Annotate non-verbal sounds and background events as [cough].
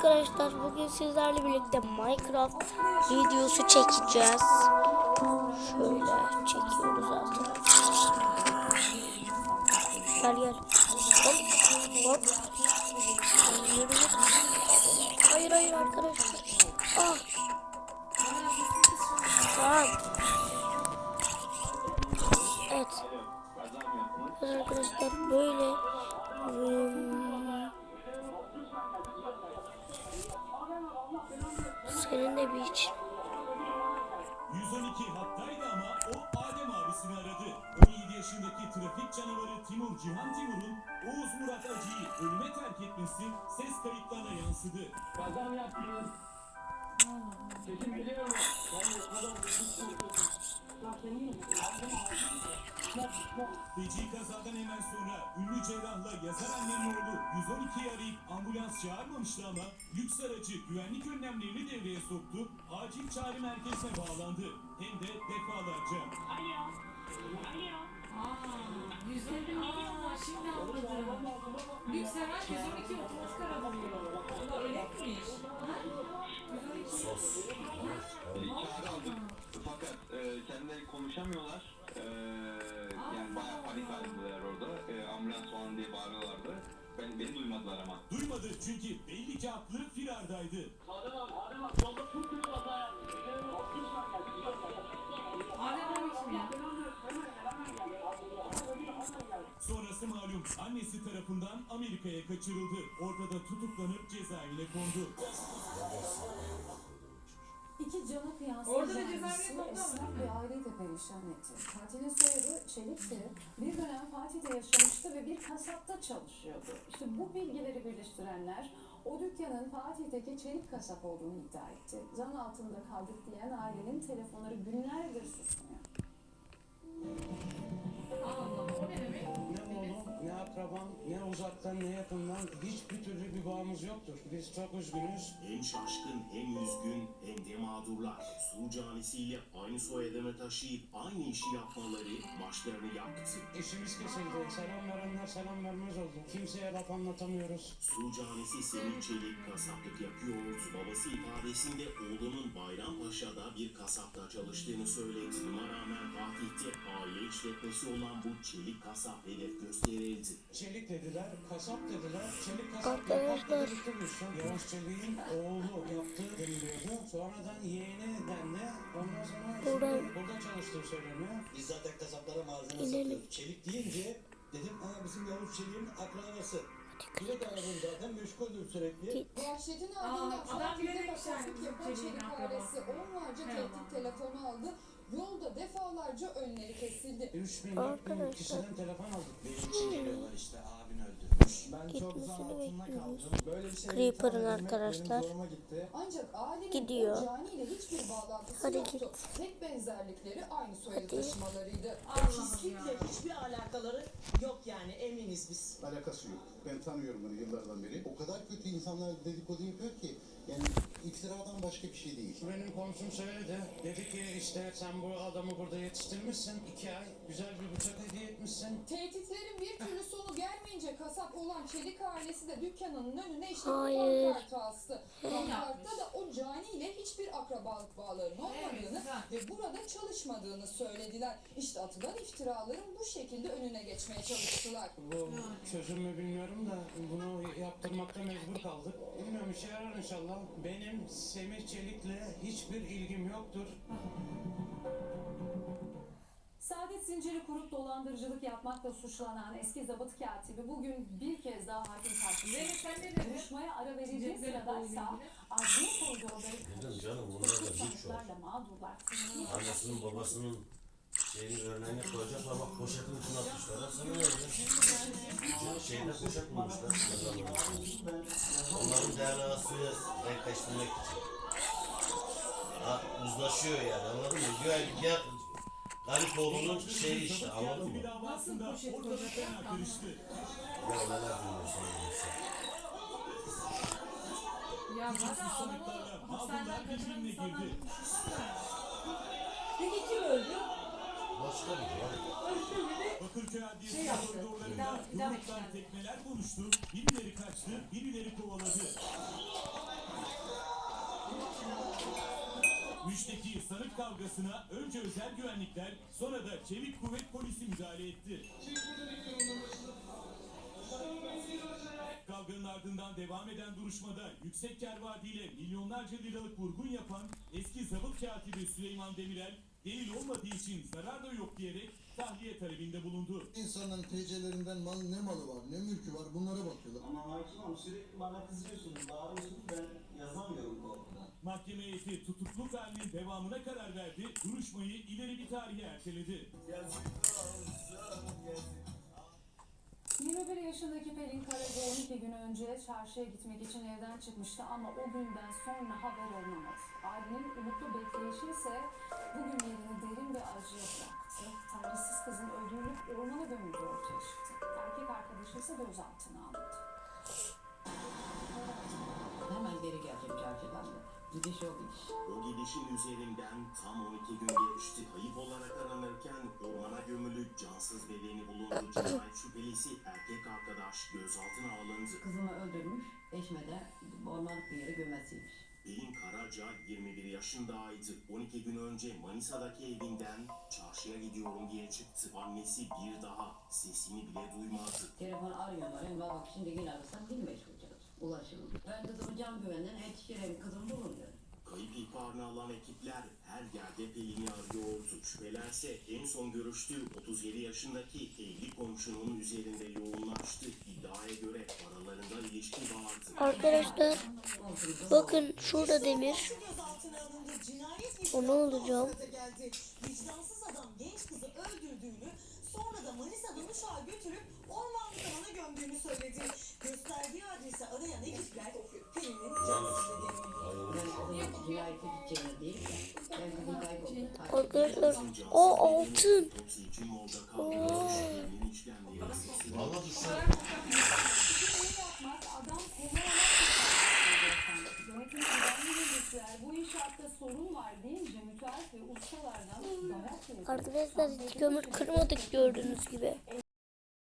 arkadaşlar bugün sizlerle birlikte Minecraft videosu çekeceğiz. Şöyle çekiyoruz arkadaşlar. Gel gel. Hop hop. Hayır hayır arkadaşlar. Ah. Tamam. Evet arkadaşlar böyle hmm, senin de bir iç. 112 hattaydı ama o Adem abisini aradı. 17 yaşındaki trafik canavarı Timur Cihan Timur'un Oğuz Murat Acı'yı ölüme terk etmesi ses kayıtlarına yansıdı. Kaza mı yaptınız? Sesim geliyor mu? O kadar Feci kazadan hemen sonra ünlü cerrahla yazar annenin oğlu 112'yi arayıp ambulans çağırmamıştı ama lüks aracı güvenlik önlemlerini devreye soktu. Acil çağrı merkezine bağlandı. Hem de defalarca. Aa, 112 aa şimdi anladım. Lüks hemen 112 otomatik araba buluyor. O da öyle miymiş? Ha? 112. Fakat e, kendileri konuşamıyorlar. E, yani bayağı panik halindeler orada. E, ambulans falan diye bağırıyorlardı. Ben, beni duymadılar ama. Duymadı çünkü belli ki aklı firardaydı. Adem abi, Adem abi yolda çok kötü kaza yaptı. Sonrası malum annesi tarafından Amerika'ya kaçırıldı. Ortada tutuklanıp cezaevine kondu. Ama esnaf bir aileyi de perişan etti. Katilin soyadı Çelik'ti. Bir dönem Fatih'te yaşamıştı ve bir kasapta çalışıyordu. İşte bu bilgileri birleştirenler o dükkanın Fatih'teki Çelik kasap olduğunu iddia etti. Zan altında kaldık diyen ailenin telefonları günlerdir susmuyor. Allah o ne demek? Ne oğlum, ne akraban, ne uzaktan, ne yakından hiçbir türlü bir bağımız yoktur. Biz çok üzgünüz. Hem şaşkın hem üzgün hem de mağdurlar. Su canisiyle aynı soyadını taşıyıp aynı işi yapmaları başlarını yaktı. İşimiz kesildi. Selam verenler selam vermez oldu. Kimseye laf anlatamıyoruz. Su canisi Semih Çelik kasaplık yapıyordu. Babası ifadesinde oğlunun Bayrampaşa'da bir kasapta çalıştığını söyledi. Buna rağmen Fatih'te aile işletmesi olan bu Çelik kasap hedef gösterildi. Çelik dediler, kasap dediler. Çelik kasap yapmakla iş. Yavaş Çelik'in oğlu yaptı deniliyordu. Sonradan yeğeni dendi. Ondan sonra şimdi Buradan- burada çalıştığı söyleniyor. Biz zaten kasaplara malzeme satıyoruz. Çelik deyince dedim aa bizim Yavuz Çelik'in akrabası. Bilet aradım zaten meşguldüm sürekli. Vahşetin Ardından adam bilerek kasaplık yani yapan Çelik akrabası. ailesi onlarca tehdit telefonu aldı. Yolda defalarca önleri kesildi. 3 bin, 4 bin Arkadaşlar. kişiden telefon aldık. Benim için geliyorlar işte abin öldü. Ben çok zor Gitmesini altında kaldım. Böyle bir şey Creeper'ın arkadaşlar. Ancak ailenin Gidiyor. o caniyle hiçbir bağlantısı Hadi yoktu. git. Tek benzerlikleri aynı soyadı taşımalarıydı. Pislikle hiçbir alakaları yok yani eminiz biz. Alakası yok. Ben tanıyorum onu yıllardan beri. O kadar kötü insanlar dedikodu yapıyor ki. Yani iftiradan başka bir şey değil. Benim komşum söyledi. Dedi ki işte sen bu adamı burada yetiştirmişsin. iki ay güzel bir bıçak hediye etmişsin. Tehditlerin bir [laughs] kasap olan Çelik ailesi de dükkanının önüne işte Hayır. bu pankartı astı. Pankartta da o caniyle hiçbir akrabalık bağlarının olmadığını ve burada çalışmadığını söylediler. İşte atılan iftiraların bu şekilde önüne geçmeye çalıştılar. Bu çözüm mü bilmiyorum da bunu yaptırmakta mecbur kaldık. Bilmiyorum işe yarar inşallah. Benim Semih Çelik'le hiçbir ilgim yoktur. Saadet zinciri kurup dolandırıcılık yapmakla suçlanan eski zabıt katibi bugün bir kez daha hakim karşısında. Zeynep sen ne dedin? Duruşmaya ara Cepleri sıradaysa koyduğu adliye koridorları Dedim canım bunlar da bir şu. sanıklarla mağdurlar. Annesinin babasının şeyini örneğini koyacaklar bak poşetin içine atmışlar. Ne öyle. Şeyde poşet bulmuşlar. Onların DNA'sını denkleştirmek için. Ha, uzlaşıyor yani anladın mı? Güya, ya Garipoğlu'nun şeyi işte anladın mı? Nasıl poşet ki karıştı. Ya neler dinliyorsun? Ya zaten adamı hastaneden kaçıran insanlar girdi. Peki kim öldü? Başka bir var. Bakırköy Adliyesi Şey yaptı. koridorlarında daha- bir daha yumruklar, bekleyelim. tekmeler konuştu. Birileri kaçtı, birileri kovaladı. Müşteki sanık kavgasına önce özel güvenlikler, sonra da çevik kuvvet polisi müdahale etti. Kavganın ardından devam eden duruşmada yüksek kar vaadiyle milyonlarca liralık vurgun yapan eski zabıt katibi Süleyman Demirel, delil olmadığı için zarar da yok diyerek tahliye talebinde bulundu. İnsanların TC'lerinden mal, ne malı var, ne mülkü var bunlara bakıyorlar. Ama hakim hanım sürekli bana kızıyorsunuz, bağırıyorsunuz ben yazamıyorum korkudan. Mahkeme heyeti tutukluk halinin devamına karar verdi, duruşmayı ileri bir tarihe erteledi. 21 yaşındaki Pelin Karaca 12 gün önce çarşıya gitmek için evden çıkmıştı ama o günden sonra haber alınamadı. Ailenin umutlu bekleyişi ise bugün yerini derin bir acıya bıraktı. Tanrısız kızın öldürülüp ormana gömüldüğü ortaya çıktı. Erkek arkadaşı ise gözaltına alındı. Hemen geri geleceğim da. Gidiş o gidiş. O gidişin üzerinden tam 12 gün geçti. Kayıp olarak aranırken ormana gömülü cansız bedeni bulundu. Cinayet şüphelisi erkek arkadaş gözaltına alındı. Kızımı öldürmüş, eşme de ormanlık bir yere gömesiymiş. Pelin Karaca 21 yaşındaydı. 12 gün önce Manisa'daki evinden çarşıya gidiyorum diye çıktı. Annesi bir daha sesini bile duymadı. Telefon arıyorum arıyorum. Bak şimdi yine arasam çalır. Ulaşılır. Ben kızımı can güvenden yetiştirelim kızım bulun diyorum. Kayıp ihbarını alan ekipler her yerde Pelin'i arıyordu. Şüphelerse en son görüştüğü 37 yaşındaki evli komşunun üzerinde yoğunlaştı. İddiaya göre aralarında ilişki vardı. Arkadaşlar bakın şurada demir. O ne olacak? geldi. Vicdansız adam genç kızı öldürdüğünü sonra da Manisa'dan uçağa götürüp ormanlık alana gömdüğünü söyledi. Dayak yedi. Arkadaşlar hiç kömür kırmadık gördüğünüz gibi.